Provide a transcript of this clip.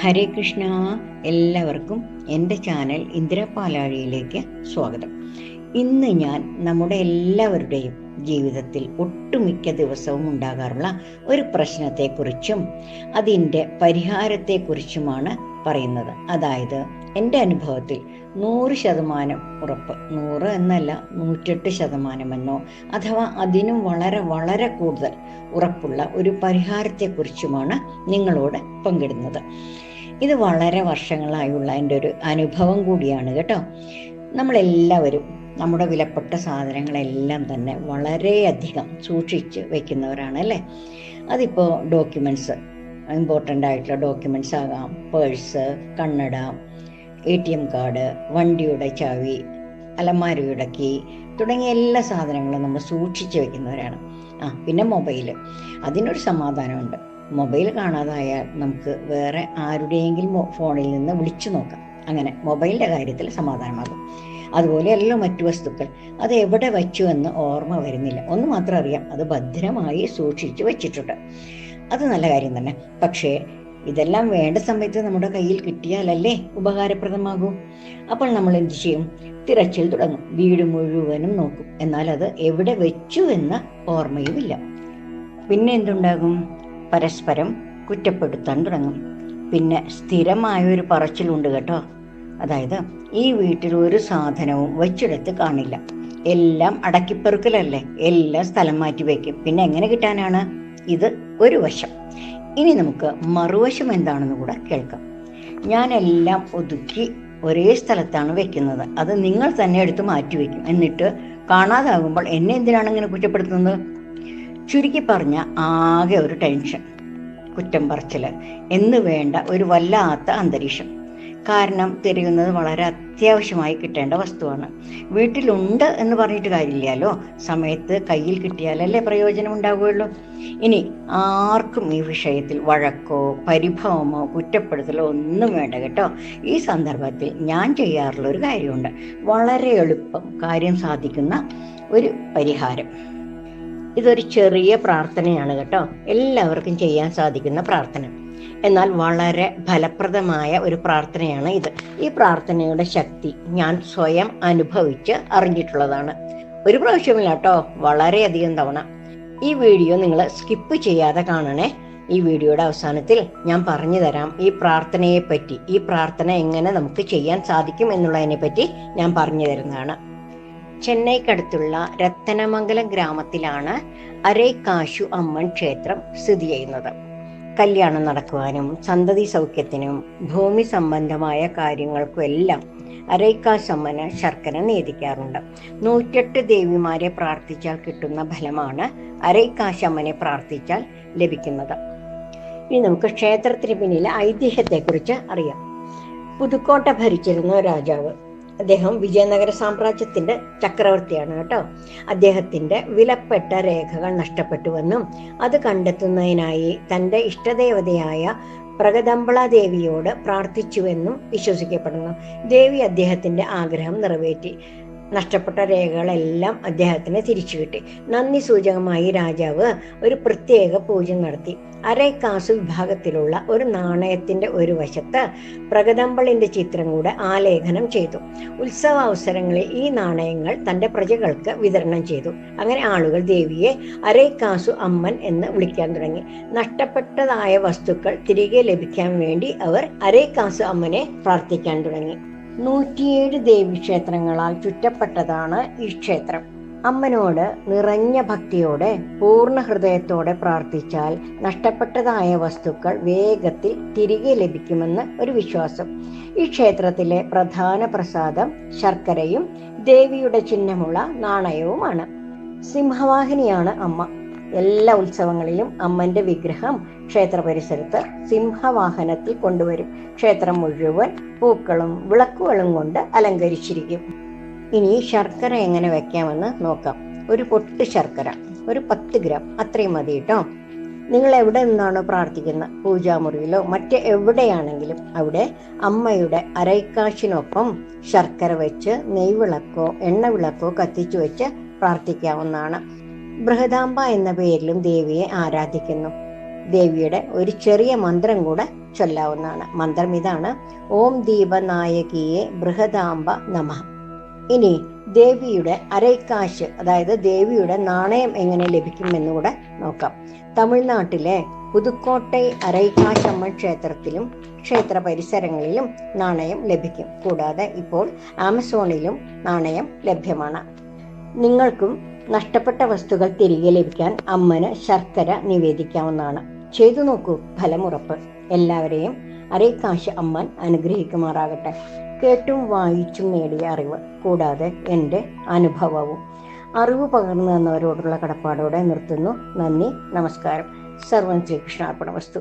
ഹരേ കൃഷ്ണ. എല്ലാവർക്കും എന്റെ ചാനൽ ഇന്ദിര പാലാഴിയിലേക്ക് സ്വാഗതം. ഇന്ന് ഞാൻ നമ്മുടെ എല്ലാവരുടെയും ജീവിതത്തിൽ ഒട്ടുമിക്ക ദിവസവും ഉണ്ടാകാറുള്ള ഒരു പ്രശ്നത്തെക്കുറിച്ചും അതിന്റെ പരിഹാരത്തെക്കുറിച്ചുമാണ് പറയുന്നത്. അതായത് എന്റെ അനുഭവത്തിൽ നൂറ് ശതമാനം ഉറപ്പ്. നൂറ് എന്നല്ല നൂറ്റെട്ട് ശതമാനമെന്നോ അഥവാ അതിനും വളരെ വളരെ കൂടുതൽ ഉറപ്പുള്ള ഒരു പരിഹാരത്തെക്കുറിച്ചുമാണ് നിങ്ങളോട് പങ്കിടുന്നത്. ഇത് വളരെ വർഷങ്ങളായുള്ള എന്റെ ഒരു അനുഭവം കൂടിയാണ് കേട്ടോ. നമ്മളെല്ലാവരും നമ്മുടെ വിലപ്പെട്ട സാധനങ്ങളെല്ലാം തന്നെ വളരെയധികം സൂക്ഷിച്ച് വെക്കുന്നവരാണ് അല്ലേ? അതിപ്പോൾ ഡോക്യുമെന്റ്സ് ഇമ്പോർട്ടന്റ് ആയിട്ടുള്ള ഡോക്യുമെന്റ്സ് ആകാം. പേഴ്സ് കണ്ണട എ ടി എം കാർഡ് വണ്ടിയുടെ ചാവി അലമാരയുടെ കീ തുടങ്ങിയ എല്ലാ സാധനങ്ങളും നമ്മൾ സൂക്ഷിച്ച് വെക്കുന്നവരാണ്. ആ പിന്നെ മൊബൈൽ അതിനൊരു സമാധാനമുണ്ട്. മൊബൈൽ കാണാതായാൽ നമുക്ക് വേറെ ആരുടെയെങ്കിലും ഫോണിൽ നിന്ന് വിളിച്ചു നോക്കാം. അങ്ങനെ മൊബൈലിന്റെ കാര്യത്തിൽ സമാധാനമാകും. അതുപോലെ എല്ലാ മറ്റു വസ്തുക്കൾ. അത് എവിടെ വച്ചു എന്ന് ഓർമ്മ വരുന്നില്ല. ഒന്ന് മാത്രം അറിയാം. അത് ഭദ്രമായി സൂക്ഷിച്ചു വെച്ചിട്ടുണ്ട്. അത് നല്ല കാര്യം തന്നെ. പക്ഷേ ഇതെല്ലാം വേണ്ട സമയത്ത് നമ്മുടെ കയ്യിൽ കിട്ടിയാലല്ലേ ഉപകാരപ്രദമാകൂ. അപ്പോൾ നമ്മൾ എന്ത് ചെയ്യും? തിരച്ചിൽ തുടങ്ങും. വീട് മുഴുവനും നോക്കും. എന്നാൽ അത് എവിടെ വെച്ചു എന്ന ഓർമ്മയുമില്ല. പിന്നെ എന്തുണ്ടാകും? പരസ്പരം കുറ്റപ്പെടുത്താൻ തുടങ്ങും. പിന്നെ സ്ഥിരമായ ഒരു പറച്ചിലുണ്ട് കേട്ടോ. അതായത് ഈ വീട്ടിൽ ഒരു സാധനവും വെച്ചെടുത്ത് കാണില്ല. എല്ലാം അടക്കിപ്പെറുക്കലല്ലേ? എല്ലാം സ്ഥലം മാറ്റി വയ്ക്കും. പിന്നെ എങ്ങനെ കിട്ടാനാണ്? ഇത് ഒരു വശം. ഇനി നമുക്ക് മറുവശം എന്താണെന്ന് കൂടെ കേൾക്കാം. ഞാനെല്ലാം ഒതുക്കി ഒരേ സ്ഥലത്താണ് വെക്കുന്നത്. അത് നിങ്ങൾ തന്നെ എടുത്ത് മാറ്റി വയ്ക്കും എന്നിട്ട് കാണാതാകുമ്പോൾ എന്നെ എന്തിനാണ് ഇങ്ങനെ കുറ്റപ്പെടുത്തുന്നത്? ചുരുക്കി പറഞ്ഞ ആകെ ഒരു ടെൻഷൻ കുറ്റം പറച്ചിൽ എന്ന് വേണ്ട ഒരു വല്ലാത്ത അന്തരീക്ഷം. കാരണം തിരയുന്നത് വളരെ അത്യാവശ്യമായി കിട്ടേണ്ട വസ്തുവാണ്. വീട്ടിലുണ്ട് എന്ന് പറഞ്ഞിട്ട് കാര്യമില്ലല്ലോ. സമയത്ത് കയ്യിൽ കിട്ടിയാലല്ലേ പ്രയോജനം ഉണ്ടാവുകയുള്ളൂ. ഇനി ആർക്കും ഈ വിഷയത്തിൽ വഴക്കോ പരിഭവമോ കുറ്റപ്പെടുത്തലോ ഒന്നും വേണ്ട കേട്ടോ. ഈ സന്ദർഭത്തിൽ ഞാൻ ചെയ്യാറുള്ള ഒരു കാര്യമുണ്ട്. വളരെ എളുപ്പം കാര്യം സാധിക്കുന്ന ഒരു പരിഹാരം. ഇതൊരു ചെറിയ പ്രാർത്ഥനയാണ് കേട്ടോ. എല്ലാവർക്കും ചെയ്യാൻ സാധിക്കുന്ന പ്രാർത്ഥന. എന്നാൽ വളരെ ഫലപ്രദമായ ഒരു പ്രാർത്ഥനയാണ് ഇത്. ഈ പ്രാർത്ഥനയുടെ ശക്തി ഞാൻ സ്വയം അനുഭവിച്ച് അറിഞ്ഞിട്ടുള്ളതാണ്. ഒരു പ്രാവശ്യമില്ല കേട്ടോ വളരെയധികം തവണ. ഈ വീഡിയോ നിങ്ങൾ സ്കിപ്പ് ചെയ്യാതെ കാണണേ. ഈ വീഡിയോയുടെ അവസാനത്തിൽ ഞാൻ പറഞ്ഞു തരാം ഈ പ്രാർത്ഥനയെ പറ്റി ഈ പ്രാർത്ഥന എങ്ങനെ നമുക്ക് ചെയ്യാൻ സാധിക്കും എന്നുള്ളതിനെ പറ്റി ഞാൻ പറഞ്ഞു തരുന്നതാണ്. ചെന്നൈക്കടുത്തുള്ള രത്തനമംഗലം ഗ്രാമത്തിലാണ് അരൈക്കാശു അമ്മൻ ക്ഷേത്രം സ്ഥിതി ചെയ്യുന്നത്. കല്യാണം നടക്കുവാനും സന്തതി സൗഖ്യത്തിനും ഭൂമി സംബന്ധമായ കാര്യങ്ങൾക്കും എല്ലാം അരൈക്കാശമ്മന് ശർക്കര നേദിക്കാറുണ്ട്. നൂറ്റെട്ട് ദേവിമാരെ പ്രാർത്ഥിച്ചാൽ കിട്ടുന്ന ഫലമാണ് അരൈക്കാശമ്മനെ പ്രാർത്ഥിച്ചാൽ ലഭിക്കുന്നത്. ഇനി നമുക്ക് ക്ഷേത്രത്തിന് പിന്നിലെ ഐതിഹ്യത്തെക്കുറിച്ച് അറിയാം. പുതുക്കോട്ട ഭരിച്ചിരുന്ന രാജാവ് അദ്ദേഹം വിജയനഗര സാമ്രാജ്യത്തിന്റെ ചക്രവർത്തിയാണ് കേട്ടോ. അദ്ദേഹത്തിന്റെ വിലപ്പെട്ട രേഖകൾ നഷ്ടപ്പെട്ടുവെന്നും അത് കണ്ടെത്തുന്നതിനായി തന്റെ ഇഷ്ടദേവതയായ പ്രഗദമ്പള ദേവിയോട് പ്രാർത്ഥിച്ചുവെന്നും വിശ്വസിക്കപ്പെടുന്നു. ദേവി അദ്ദേഹത്തിന്റെ ആഗ്രഹം നിറവേറ്റി. നഷ്ടപ്പെട്ട രേഖകളെല്ലാം അദ്ദേഹത്തിന് തിരിച്ചു കിട്ടി. നന്ദി സൂചകമായി രാജാവ് ഒരു പ്രത്യേക പൂജ നടത്തി. അരൈക്കാസു വിഭാഗത്തിലുള്ള ഒരു നാണയത്തിന്റെ ഒരു വശത്ത് പ്രഗദമ്പളിന്റെ ചിത്രം കൂടെ ആലേഖനം ചെയ്തു. ഉത്സവ അവസരങ്ങളിൽ ഈ നാണയങ്ങൾ തന്റെ പ്രജകൾക്ക് വിതരണം ചെയ്തു. അങ്ങനെ ആളുകൾ ദേവിയെ അരൈക്കാസു അമ്മൻ എന്ന് വിളിക്കാൻ തുടങ്ങി. നഷ്ടപ്പെട്ടതായ വസ്തുക്കൾ തിരികെ ലഭിക്കാൻ വേണ്ടി അവർ അരൈക്കാസു അമ്മനെ പ്രാർത്ഥിക്കാൻ തുടങ്ങി. നൂറ്റിയേഴ് ദേവീക്ഷേത്രങ്ങളാൽ ചുറ്റപ്പെട്ടതാണ് ഈ ക്ഷേത്രം. അമ്മനോട് നിറഞ്ഞ ഭക്തിയോടെ പൂർണ ഹൃദയത്തോടെ പ്രാർത്ഥിച്ചാൽ നഷ്ടപ്പെട്ടതായ വസ്തുക്കൾ വേഗത്തിൽ തിരികെ ലഭിക്കുമെന്ന് ഒരു വിശ്വാസം. ഈ ക്ഷേത്രത്തിലെ പ്രധാന പ്രസാദം ശർക്കരയും ദേവിയുടെ ചിഹ്നമുള്ള നാണയവുമാണ്. സിംഹവാഹിനിയാണ് അമ്മ. എല്ലാ ഉത്സവങ്ങളിലും അമ്മന്റെ വിഗ്രഹം ക്ഷേത്ര പരിസരത്ത് സിംഹവാഹനത്തിൽ കൊണ്ടുവരും. ക്ഷേത്രം മുഴുവൻ പൂക്കളും വിളക്കുകളും കൊണ്ട് അലങ്കരിച്ചിരിക്കും. ഇനി ശർക്കര എങ്ങനെ വെക്കാമെന്ന് നോക്കാം. ഒരു പൊട്ട് ശർക്കര ഒരു പത്ത് ഗ്രാം. അത്രയും മതി കേട്ടോ. നിങ്ങൾ എവിടെ നിന്നാണോ പ്രാർത്ഥിക്കുന്നത് പൂജാമുറിയിലോ മറ്റ് എവിടെയാണെങ്കിലും അവിടെ അമ്മയുടെ അരൈക്കാശിനൊപ്പം ശർക്കര വെച്ച് നെയ്വിളക്കോ എണ്ണവിളക്കോ കത്തിച്ചു വെച്ച് പ്രാർത്ഥിക്കാവുന്നതാണ്. ബൃഹദാംബ എന്ന പേരിലും ദേവിയെ ആരാധിക്കുന്നു. ദേവിയുടെ ഒരു ചെറിയ മന്ത്രം കൂടെ ചൊല്ലാവുന്നതാണ്. മന്ത്രം ഇതാണ് ഓം ദീപനായകിയെ ബൃഹദാംബ നമ ഇനി ദേവിയുടെ അരൈക്കാശ് അതായത് ദേവിയുടെ നാണയം എങ്ങനെ ലഭിക്കുമെന്നുകൂടെ നോക്കാം. തമിഴ്നാട്ടിലെ പുതുക്കോട്ടൈ അരൈക്കാശമ്മൻ ക്ഷേത്രത്തിലും ക്ഷേത്ര പരിസരങ്ങളിലും നാണയം ലഭിക്കും. കൂടാതെ ഇപ്പോൾ ആമസോണിലും നാണയം ലഭ്യമാണ്. നിങ്ങൾക്കും നഷ്ടപ്പെട്ട വസ്തുക്കൾ തിരികെ ലഭിക്കാൻ അമ്മന് ശർക്കര നിവേദിക്കാവുന്നതാണ്. ചെയ്തു നോക്കൂ ഫലമുറപ്പ്. എല്ലാവരെയും അരൈക്കാശ് അമ്മൻ അനുഗ്രഹിക്കുമാറാകട്ടെ. കേട്ടും വായിച്ചും നേടിയ അറിവ് കൂടാതെ എന്റെ അനുഭവവും. അറിവ് പകർന്നു തന്നവരോടുള്ള കടപ്പാടോടെ നിർത്തുന്നു. നന്ദി നമസ്കാരം. സർവൻ ശ്രീകൃഷ്ണാർപ്പണ വസ്തു.